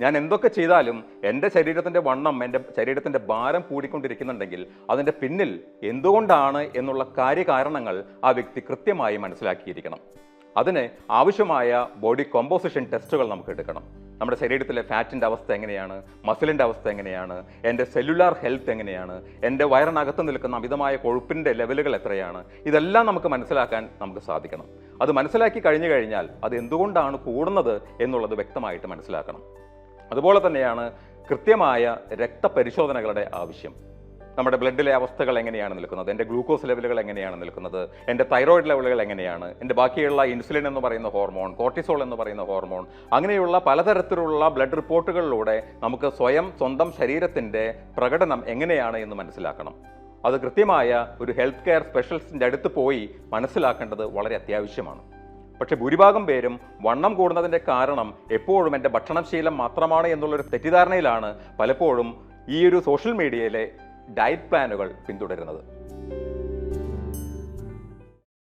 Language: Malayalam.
ഞാൻ എന്തൊക്കെ ചെയ്താലും എന്റെ ശരീരത്തിന്റെ വണ്ണം എന്റെ ശരീരത്തിന്റെ ഭാരം കൂടിക്കൊണ്ടിരിക്കുന്നുണ്ടെങ്കിൽ അതിന്റെ പിന്നിൽ എന്തുകൊണ്ടാണ് എന്നുള്ള കാര്യകാരണങ്ങൾ ആ വ്യക്തി കൃത്യമായി മനസ്സിലാക്കിയിരിക്കണം. അതിന് ആവശ്യമായ ബോഡി കോമ്പോസിഷൻ ടെസ്റ്റുകൾ നമുക്ക് എടുക്കണം. നമ്മുടെ ശരീരത്തിലെ ഫാറ്റിന്റെ അവസ്ഥ എങ്ങനെയാണ്? മസിലിന്റെ അവസ്ഥ എങ്ങനെയാണ്? എന്റെ സെല്ലുലാർ ഹെൽത്ത് എങ്ങനെയാണ്? എന്റെ വയറിനകത്ത് നിൽക്കുന്ന അമിതമായ കൊഴുപ്പിന്റെ ലെവലുകൾ എത്രയാണ്? ഇതെല്ലാം നമുക്ക് മനസ്സിലാക്കാൻ നമുക്ക് സാധിക്കണം. അത് മനസ്സിലാക്കി കഴിഞ്ഞു കഴിഞ്ഞാൽ അത് എന്തുകൊണ്ടാണ് കൂടുന്നത് എന്നുള്ളത് വ്യക്തമായിട്ട് മനസ്സിലാക്കണം. അതുപോലെ തന്നെയാണ് കൃത്യമായ രക്തപരിശോധനകളുടെ ആവശ്യം. നമ്മുടെ ബ്ലഡിലെ അവസ്ഥകൾ എങ്ങനെയാണ് നിൽക്കുന്നത്? എന്റെ ഗ്ലൂക്കോസ് ലെവലുകൾ എങ്ങനെയാണ് നിൽക്കുന്നത്? എന്റെ തൈറോയിഡ് ലെവലുകൾ എങ്ങനെയാണ്? എന്റെ ബാക്കിയുള്ള ഇൻസുലിൻ എന്ന് പറയുന്ന ഹോർമോൺ കോർട്ടിസോൾ എന്ന് പറയുന്ന ഹോർമോൺ അങ്ങനെയുള്ള പലതരത്തിലുള്ള ബ്ലഡ് റിപ്പോർട്ടുകളിലൂടെ നമുക്ക് സ്വയം സ്വന്തം ശരീരത്തിന്റെ പ്രകടനം എങ്ങനെയാണ് എന്ന് മനസ്സിലാക്കണം. അത് കൃത്യമായ ഒരു ഹെൽത്ത് കെയർ സ്പെഷ്യലിസ്റ്റിന്റെ അടുത്ത് പോയി മനസ്സിലാക്കേണ്ടത് വളരെ അത്യാവശ്യമാണ്. പക്ഷെ ഭൂരിഭാഗം പേരും വണ്ണം കൂടുന്നതിന്റെ കാരണം എപ്പോഴും എന്റെ ഭക്ഷണശീലം മാത്രമാണ് എന്നുള്ളൊരു തെറ്റിദ്ധാരണയിലാണ് പലപ്പോഴും ഈ ഒരു സോഷ്യൽ മീഡിയയിലെ ഡയറ്റ് പ്ലാനുകൾ പിന്തുടരുന്നത്.